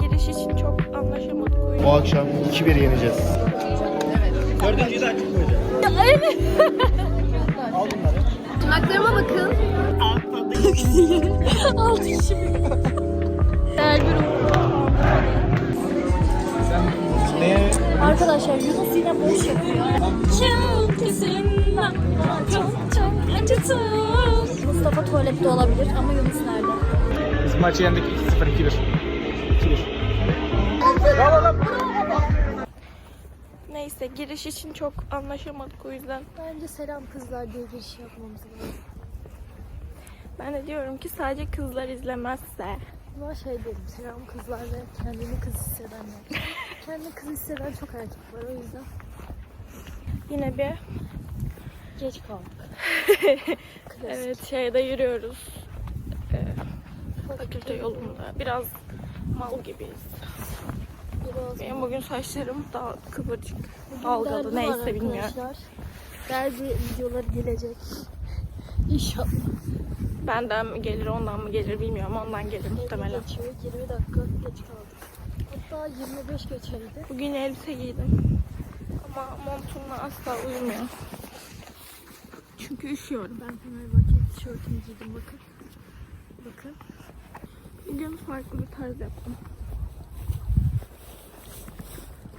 giriş için çok anlaşamadık o yüzden. Bu akşam 2-1 yeneceğiz. Dördüncüyü de açık koyacağım. Tırnaklarıma bakın. Altı kişi mi? Her bir Neye? Arkadaşlar Yunus yine boş yapıyor. Çok. Mustafa tuvalette olabilir ama Yunus nerede? Biz maçı yendik 2-0 2-1. 2-1. Giriş için çok anlaşamadık o yüzden. Bence selam kızlar diye giriş yapmamız lazım. Ben de diyorum ki sadece kızlar izlemezse. Ama şey dedim selam kızlar ve kendini kız hissedenler. kendini kız hisseden çok erkek var o yüzden Yine bir geç kaldık. Evet şeyde yürüyoruz. Ee, fakülte yolunda. Biraz mal gibiyiz. Biraz Benim bugün saçlarım daha kıvırcık. Dalgalı neyse bilmiyorum. Derbi videoları gelecek. İnşallah. Benden mi gelir ondan mı gelir bilmiyorum. Ondan gelir muhtemelen. Geçiyor. 20 dakika geç kaldık. Hatta 25 geçeydi. Bugün elbise giydim. Ama montumla asla uyumuyor. Çünkü üşüyorum. Ben Fenerbahçe tişörtümü giydim bakın. Bakın. Bugün farklı bir tarz yaptım.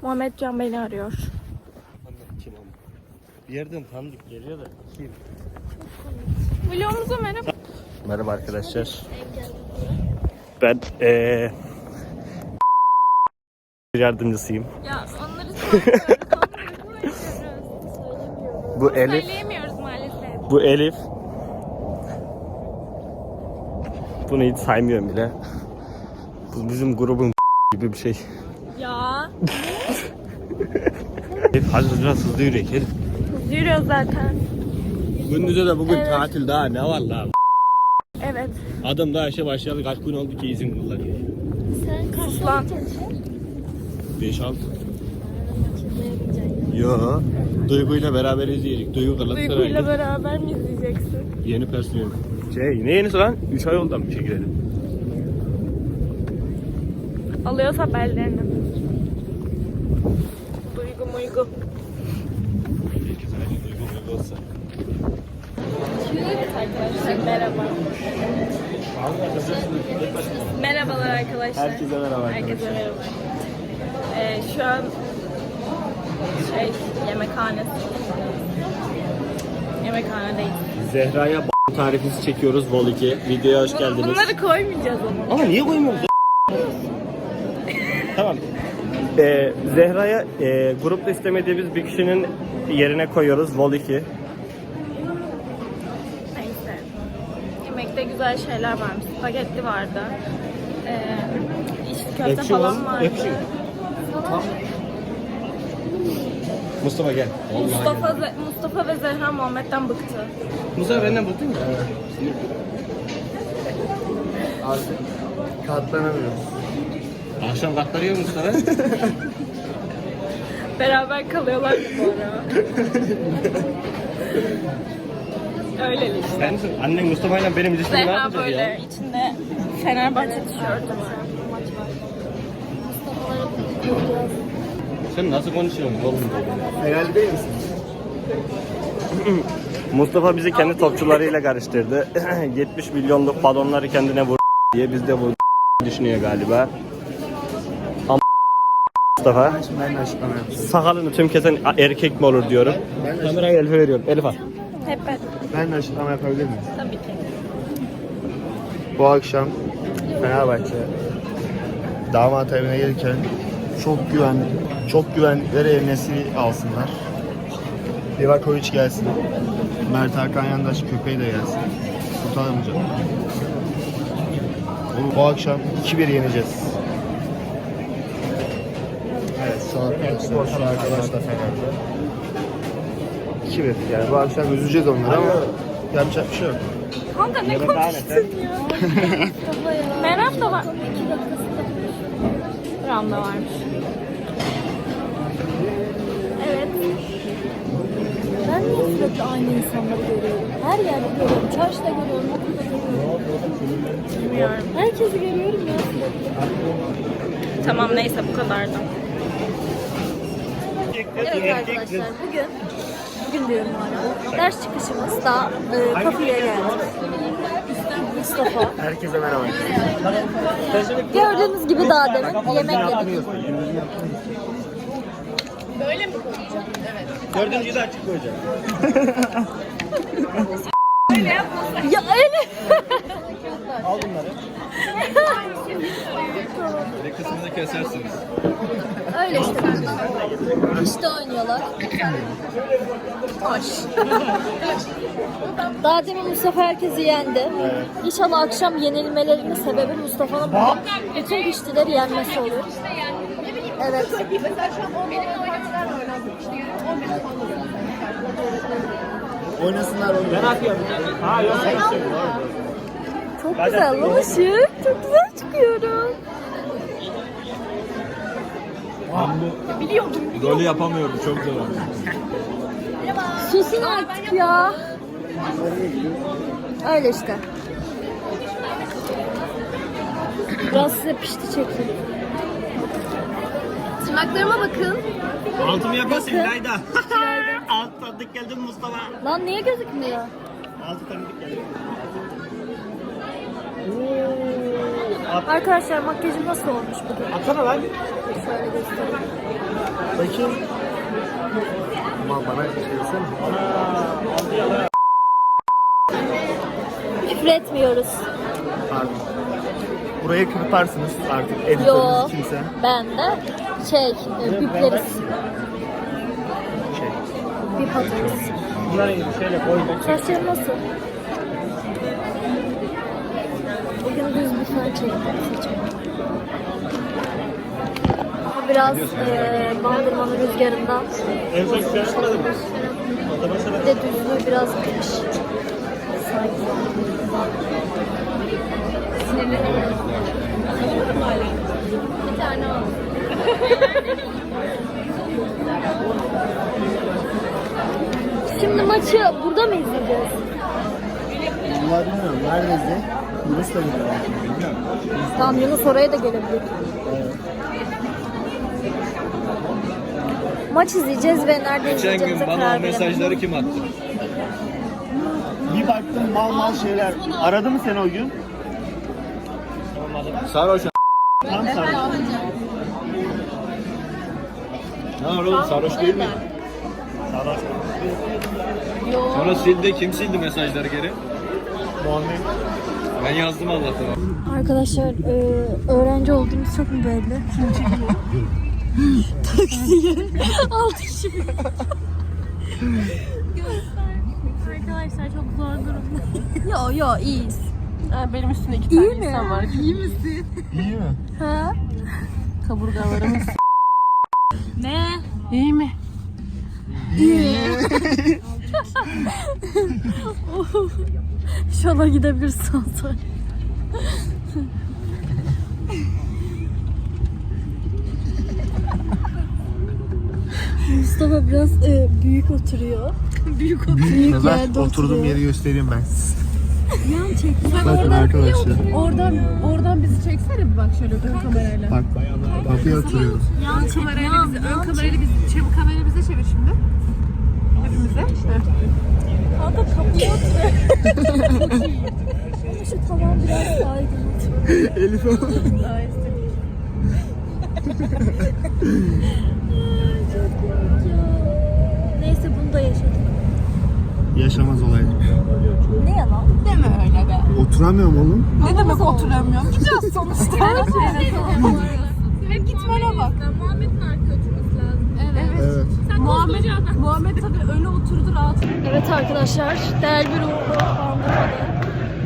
Muhammed Can beni arıyor. Bir yerden tanıdık geliyor da. Kim? Vlogumuza merhaba. Merhaba arkadaşlar. Ben eee yardımcısıyım. Ya onları söylemiyoruz. Bu Elif, Söyleyemiyoruz maalesef. bu Elif. Bunu hiç saymıyorum bile. Bu bizim grubun gibi bir şey. Ya. Elif biraz hızlı Elif. Yürüyoruz zaten. Gündüz'e de bugün Evet. tatil daha ne var lan? Evet. Adam daha işe başladı kaç gün oldu ki izin kullanıyor. Sen kaç Sus lan. tane çalışıyorsun? 5 6. Makineye bineceksin. Yo. Duygu'yla beraber izleyecek. Duygu Duyguyla Galatasaray'da beraber mi izleyeceksin? yeni personel. Şey ne yenisi lan? 3 ay oldu mı çekilelim? Alıyorsa bellerini. Duygu muygu. Merhaba. Merhabalar arkadaşlar. Herkese merhaba Herkese merhaba. Ee, şu an şey yemekhanesi. Yemekhanedeyiz. Zehra'ya b- tarifisi çekiyoruz Vol 2. Videoya hoş geldiniz. Bunları koymayacağız ama. Ama niye koymuyoruz? tamam. Ee, Zehra'ya e, grupta istemediğimiz bir kişinin yerine koyuyoruz Vol 2. Neyse. Yemekte güzel şeyler varmış. Spagetti vardı. Ee, içli köfte Ekşi falan olan- vardı. ekşi. Mustafa gel. Mustafa, Ze- Mustafa ve Zehra Muhammed'den bıktı. Mustafa benden bıktın mı? Artık katlanamıyoruz. Akşam katlanıyor Mustafa. Beraber kalıyorlar bu ara. Öyle işte. Sen annen Mustafa'yla benim ilişkimi ne Zehra yapacak böyle ya? içinde Fenerbahçe tişörtü Sen nasıl konuşuyorsun oğlum? Herhalde değil misin? Mustafa bizi kendi topçularıyla karıştırdı. 70 milyonluk balonları kendine vur diye biz de bu düşünüyor galiba. Mustafa Ben de açıklama yapayım. sakalını tüm kesen erkek mi olur diyorum. Kamerayı Elif'e veriyorum. Elif al. Hep ben. Ben de açıklama yapabilir miyim? Tabii ki. Bu akşam Fenerbahçe damat evine gelirken çok güven çok güvendikleri Enes'i alsınlar. Livakovic gelsin. Mert Hakan Yandaş köpeği de gelsin. Bunu bu akşam 2-1 yeneceğiz. Arkadaşlar, şu arkadaş da Fener'de. 2-1 yani bu akşam üzeceğiz onları ama yapacak bir şey yok. Kanka ne konuştun ya? Meram da var. Meram da varmış. Evet. Ben niye sürekli aynı insanları görüyorum? Her yerde görüyorum. Çarşıda görüyorum, okulda görüyorum. Bilmiyorum. Herkesi görüyorum ya sürekli. Tamam neyse bu kadardı. Evet arkadaşlar bugün bugün diyorum hala. Ders çıkışımız da e, kafeye geldik. Mustafa. Herkese merhaba. Gördüğünüz gibi daha demin yemek yedik. Dördüncüyü de açık koyacağım. Ya öyle. Al bunları. Bir kısmını kesersiniz. Öyle işte. İşte oynuyorlar. Hoş. Daha demin Mustafa herkesi yendi. İnşallah akşam yenilmelerinin sebebi Mustafa'nın bugün bütün güçlüleri yenmesi olur. Evet. Oynasınlar oyunu. Ben atıyorum. Ha yok. Çok güzel lan ışık. Çok güzel çıkıyorum. Rolü yapamıyorum çok zor. Susun artık ya. Öyle işte. Biraz size pişti çekeyim. Tırnaklarıma bakın. Altımı yaparsın Bakın. İlayda. Alt tanıdık geldin Mustafa. Lan niye gözükmüyor? Altı tanıdık geldi. Arkadaşlar makyajım nasıl olmuş bugün? Atsana lan. Şöyle göstereyim. Bakayım. Aman bana bir şey desene. Küfür etmiyoruz. Pardon. Burayı kırparsınız artık Yo. editörünüz kimse. Ben de şey, e, bipleriz. Şey. Bip atarız. Bunları şöyle koy. Saçlarım nasıl? Bugün düz bir fön çektim saçımı. Ama biraz e, bandırmanın rüzgarından çıkmadı mı? bir de düzlüğü biraz gitmiş. Sanki. Bir tane al. Şimdi maçı burada mı izleyeceğiz? Vallahi bilmiyorum. Neredeyiz de? Yunus da gidiyor. Bilmiyorum. Tamam Yunus oraya da gelebilir. Maç izleyeceğiz ve nerede izleyeceğimize karar verelim. kim attı? Bir baktım mal mal şeyler. Aradı mı seni o gün? Sarhoş. Tam sarı. Ne var oğlum sarhoş değil mi? Sarı. Sonra sildi. Kim sildi mesajları geri? Muhammed. Ben yazdım Allah'tan. Arkadaşlar e, öğrenci olduğumuz çok mu belli? Taksiye altı kişi. Arkadaşlar çok zor durumda. Yo yo iyiyiz. Benim üstümde iki İyi tane mi? insan var. İyi misin? İyi mi? Ha? Kaburgalarımız. ne? İyi mi? İnşallah gidebilirsin sonra. Mustafa biraz e, büyük oturuyor. büyük oturuyor. Ben yerde oturduğum oturuyor. yeri göstereyim ben. Yan çek. Bakın arkadaşlar. Oradan oradan bizi çeksene bir bak şöyle ön kamerayla. Bak kapıya oturuyorum. Yan çek. Kamerayla bizi, ön kamerayla bizi, çevir kamerayı bize çevir şimdi. Hepimize. Kanka. Çok iyi. Ama şu tavan biraz saygın. Elif Daha işte. Çok komik ya. Neyse bunu da yaşadık. Yaşamaz olay. Ne yalan? Deme öyle be. Oturamıyorum oğlum. Ne demek oturamıyorum? Gideceğiz sonuçta. Hep gitmene bak. Muhammed'in arkaya oturması lazım. Evet. Evet. Sen Muhammed, Muhammed tabii oturdu rahat. Evet arkadaşlar, değerli bir uğurlu bandırmada.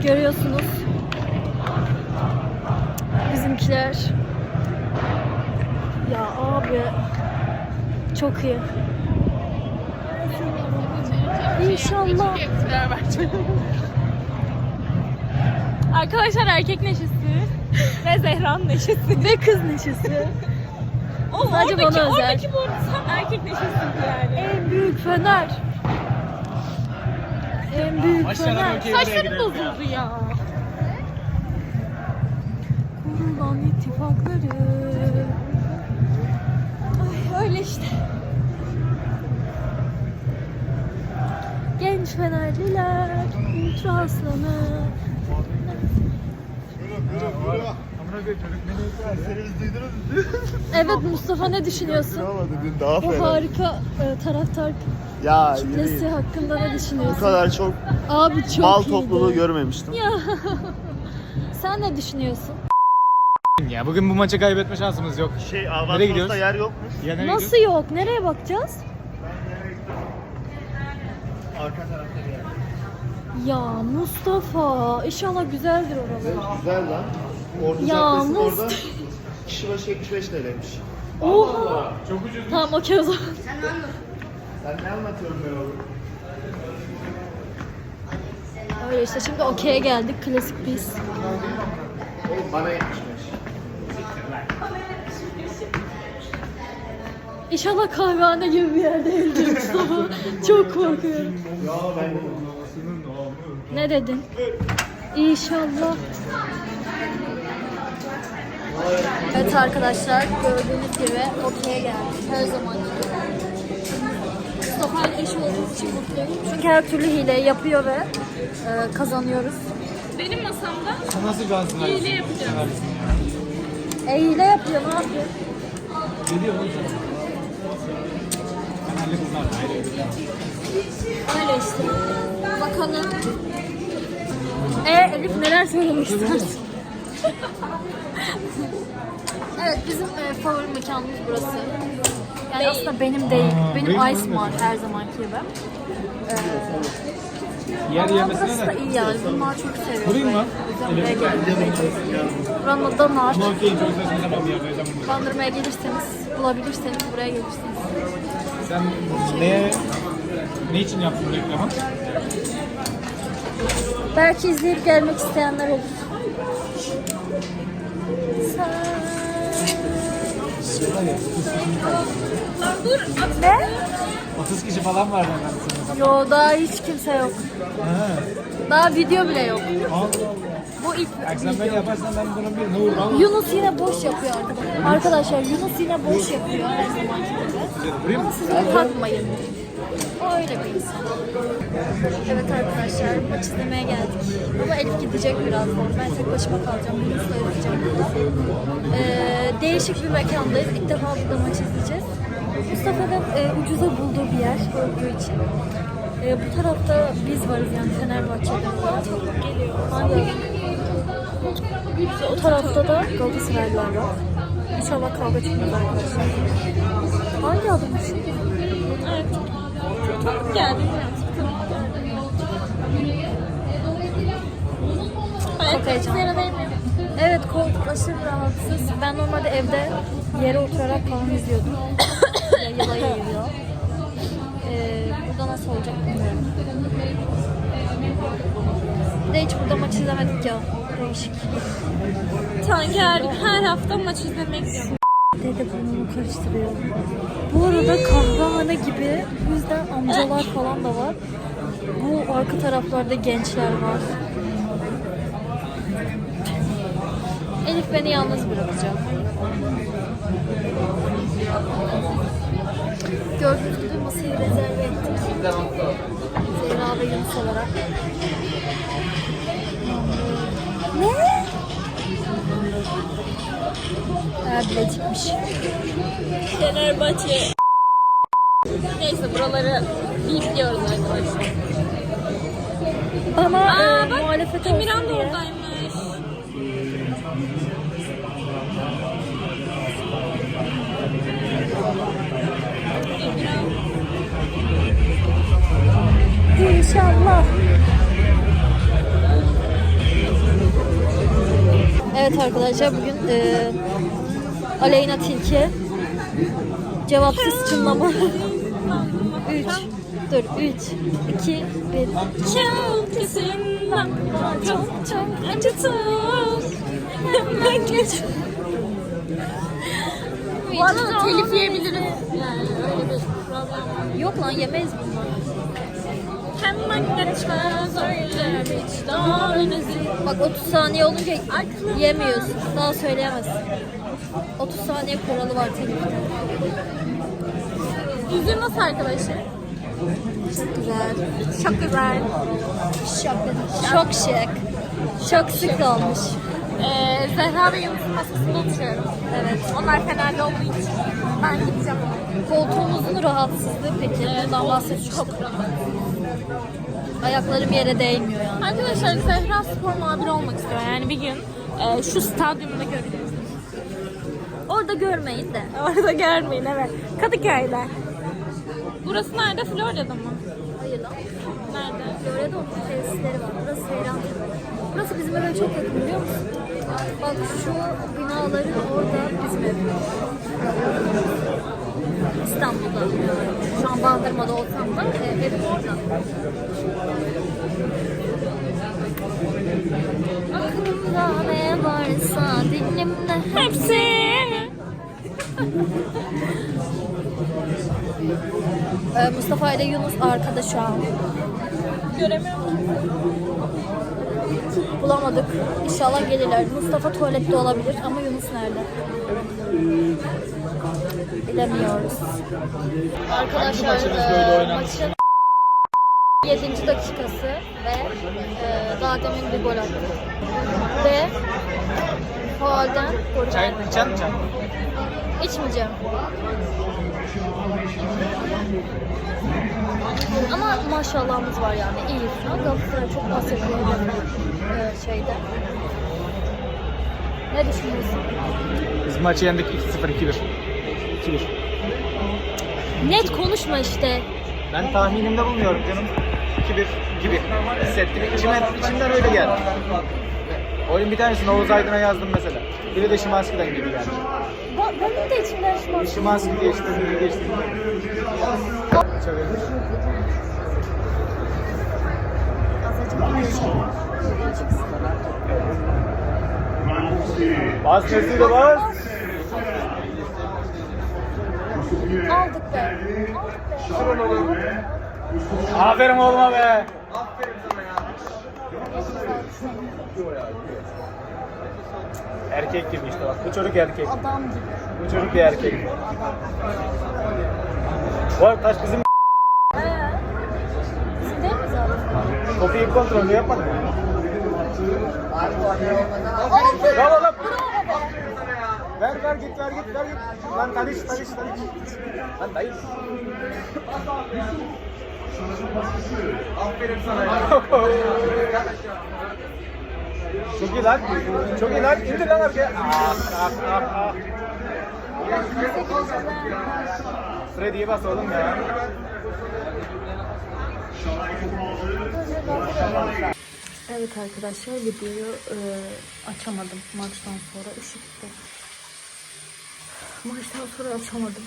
Görüyorsunuz. Bizimkiler. Ya abi. Çok iyi. İnşallah. Arkadaşlar erkek neşesi ve Zehra'nın neşesi. Ve kız neşesi. O Sadece oradaki, bana özel. Oradaki bu arada tam erkek neşesiydi yani. En büyük fener. En büyük Maçlara Saçlarım bozuldu ya. Kurulan ittifakları. Ay öyle işte. Genç Fenerliler, Ultra Aslanı. Evet Mustafa ne düşünüyorsun? Kıramadı, Bu harika e, taraftar ya kitlesi hakkında ne bu düşünüyorsun? kadar çok Abi çok mal iyiydi. topluluğu görmemiştim. Ya. Sen ne düşünüyorsun? Ya bugün bu maçı kaybetme şansımız yok. Şey Nereye gidiyoruz? Albatos'ta yer yokmuş. Ya nereye Nasıl yok? Nereye bakacağız? Arka tarafta bir yer. Ya Mustafa, inşallah güzeldir oralar. Güzel lan. Orta Ya, caddesinin Mustafa. orada kişi başı 75 TL'ymiş. Oha. Tamam okey o zaman. Sen ne anlatıyorsun ben oğlum? Öyle işte şimdi okey'e geldik. Klasik biz. Oğlum bana 75. İnşallah kahvehane gibi bir yerde değildir Mustafa. Çok korkuyorum. Ya ben Ne dedin? İnşallah. Evet arkadaşlar gördüğünüz gibi okey'e geldik. Her zaman gibi. Mustafa ile eş olduğumuz için mutluyum. Çünkü her türlü hile yapıyor ve e, kazanıyoruz. Benim masamda Sen nasıl cansın abi? hile yapacağım. E hile yapıyor ne yapıyor? Geliyor oğlum. Fenerli kızlar da ayrı ödüller. Öyle işte. Bakalım. E Elif neler söylemek istersin? evet bizim e, favori mekanımız burası. Yani aslında benim değil. Aa, benim benim Ice de. Mar her zamanki gibi. Yer Ama burası da iyi yani. Bunlar çok seviyorum. Vurayım mı? Buraya. Buranın adı da Nar. Bandırmaya gelirseniz, bulabilirseniz buraya gelirsiniz. Sen neye, ne için yaptın bu reklamı? Belki izleyip gelmek isteyenler olur. Ne? 30 kişi falan var sana. Yo daha hiç kimse yok. Ha. Daha video bile yok. Allah Allah. Bu ilk sen böyle yaparsan ben bunun bir nur al. Yunus yine boş yapıyor arkadaşlar. Arkadaşlar Yunus yine boş yapıyor her zamanki gibi. Ama siz onu takmayın. O öyle bir insan. Evet arkadaşlar maç izlemeye geldik. Ama Elif gidecek birazdan. Ben tek başıma kalacağım. Yunus'la yapacağım burada. Ee, değişik bir mekandayız. İlk defa burada maç izleyeceğiz. Mustafa'nın e, ucuza bulduğu bir yer olduğu için. E, bu tarafta biz varız yani Fenerbahçe'de. Çok geliyor. Hangi? O tarafta da Galatasaraylılar var. İnşallah kavga çıkmaz arkadaşlar. Hangi adım için? Evet. Geldim. Çok heyecanlı. Evet koltuk aşırı rahatsız. Ben normalde evde yere oturarak falan izliyordum. Yayıla yayılıyor. Ee, burada nasıl olacak bilmiyorum. Bir de hiç burada maç izlemedik ya. Değişik. Sanki her, hafta maç izlemek. Dede burnunu karıştırıyor. Bu arada kahvehane gibi bu yüzden amcalar falan da var. Bu arka taraflarda gençler var. Elif beni yalnız bırakacak. Gördüğünüz gibi masayı rezerve ettik. Zehra ve Yunus olarak. Ne? Ha bilecikmiş. Fenerbahçe. Neyse buraları biliyoruz arkadaşlar. Bana Aa e, bak muhalefet Emirhan olsun da diye. oradaymış. Evet arkadaşlar bugün e, Aleyna Tilki cevapsız çınlama 3 Dur 3 2 1 Çok çok çok acıtır. Hemen geç. Bu arada telif yiyebiliriz. Yani öyle bir problem var. Yok lan yemeyiz bunları. Hemen geçmez öyle vicdanınızı. Bak 30 saniye olunca yemiyorsun. Daha söyleyemezsin. 30 saniye kuralı var telifte. Yüzü nasıl arkadaşlar? Çok güzel. Çok güzel. Şok. Çok şık. Çok şık olmuş. Ee, Zehra ve Yunus'un masasında oturuyorum. Evet. Onlar Fenerli olduğu için ben gideceğim. Koltuğumuzun rahatsızlığı peki. Bundan bahsedeceğim. Çok rahat. Ayaklarım yere değmiyor yani. Arkadaşlar Zehra spor muhabiri olmak istiyor. Yani bir gün e, şu stadyumda göreceğiz. Orada görmeyin de. Orada görmeyin evet. Kadıköy'de. Burası nerede? Florya'da mı? Hayır lan. Nerede? Florya'da onun tesisleri var. Burası Seyran. Burası bizim eve çok yakın biliyor musun? Bak şu binaların orada bizim ev. İstanbul'da. Şu an Bandırma'da olsam da e, evim orada. Aklımda ne varsa dilimde Hepsi. Ee, Mustafa ile Yunus arkada şu an. Göremiyorum. Bulamadık. İnşallah gelirler. Mustafa tuvalette olabilir ama Yunus nerede? Bilemiyoruz. Arkadaşlar e, maçın 7. dakikası ve e, daha demin bir gol attı. Ve faalden gol Çay içer misin? İçmeyeceğim. Ama maşallahımız var yani iyi. Galatasaray çok pas yapıyor e, şeyde. Ne düşünüyorsun? Biz maçı yendik 2-0 2-1. 2-1. Net konuşma işte. Ben tahminimde bulunuyorum canım. 2-1 gibi hissettim. İçimden, içimden öyle geldi. Oyun bir tanesini Oğuz Aydın'a yazdım mesela. Biri de Şimanski'den gibi geldi. Ba- Benim de içimden an. Şimanski geçti, biri geçti. Bas Messi de bas. Aldık be. Aldık be. Aferin oğluma be. Erkek gibi işte bak. Bu çocuk erkek. Adam gibi. Bu çocuk bir erkek. Bu arada taş bizim Bizim değil mi zaten? topu ilk kontrolünü yapmadı mı? Bravo lan. Ver ver git ver git ver git. Lan tanış tanış tanış. Lan dayı. Aferin sana ya. Çok iyi lan. Çok iyi lan. İndir lan arkaya. Ah ah ah ah. Freddy'ye bas oğlum ya. Evet arkadaşlar videoyu e, açamadım maçtan sonra ışıktı. Maçtan sonra açamadım.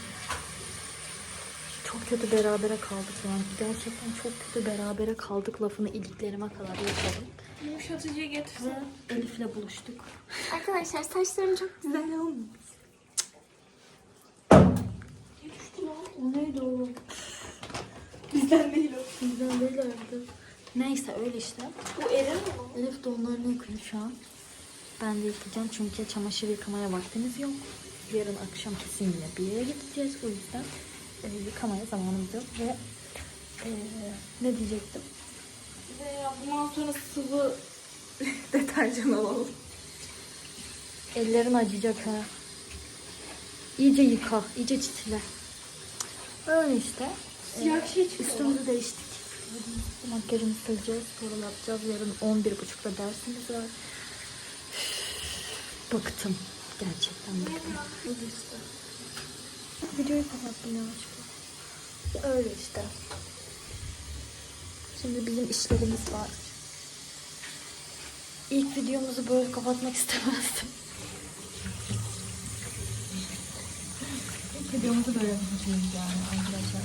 Çok kötü berabere kaldık yani. Gerçekten çok kötü berabere kaldık lafını iliklerime kadar yaşadım. Yumuşatıcıya getir. Ve Elif'le buluştuk. Arkadaşlar saçlarım çok güzel olmuş. O neydi o? Bizden değil o. Bizden değil herhalde. Neyse öyle işte. Bu erin mi? Elif de onlarını yıkıyor şu an. Ben de yıkayacağım çünkü çamaşır yıkamaya vaktimiz yok. Yarın akşam kesin yine bir yere gideceğiz. O yüzden e, yıkamaya zamanımız yok ve e, ne diyecektim? Veya bundan sonra sıvı deterjan alalım. Ellerin acıyacak ha. İyice yıka, iyice çitile. Öyle işte. Siyah şey çıkıyor. Üstümüzü değiştik. Makyajımızı sileceğiz, sonra yapacağız. Yarın 11.30'da dersimiz var. Üf, Bıktım. Gerçekten. Öyle işte. Videoyu kapattım yanlışlıkla. Öyle işte. Şimdi bizim işlerimiz var. İlk videomuzu böyle kapatmak istemezdim. İlk videomuzu böyle kapatıyoruz yani arkadaşlar.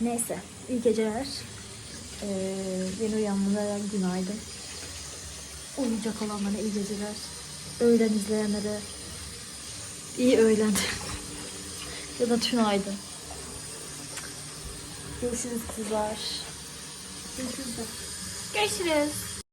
Neyse, iyi geceler. Ee, yeni uyanmalara günaydın. Uyuyacak olanlara iyi geceler. Öğlen izleyenlere iyi öğlen. ya da tünaydın. Görüşürüz kızlar. Görüşürüz. Görüşürüz.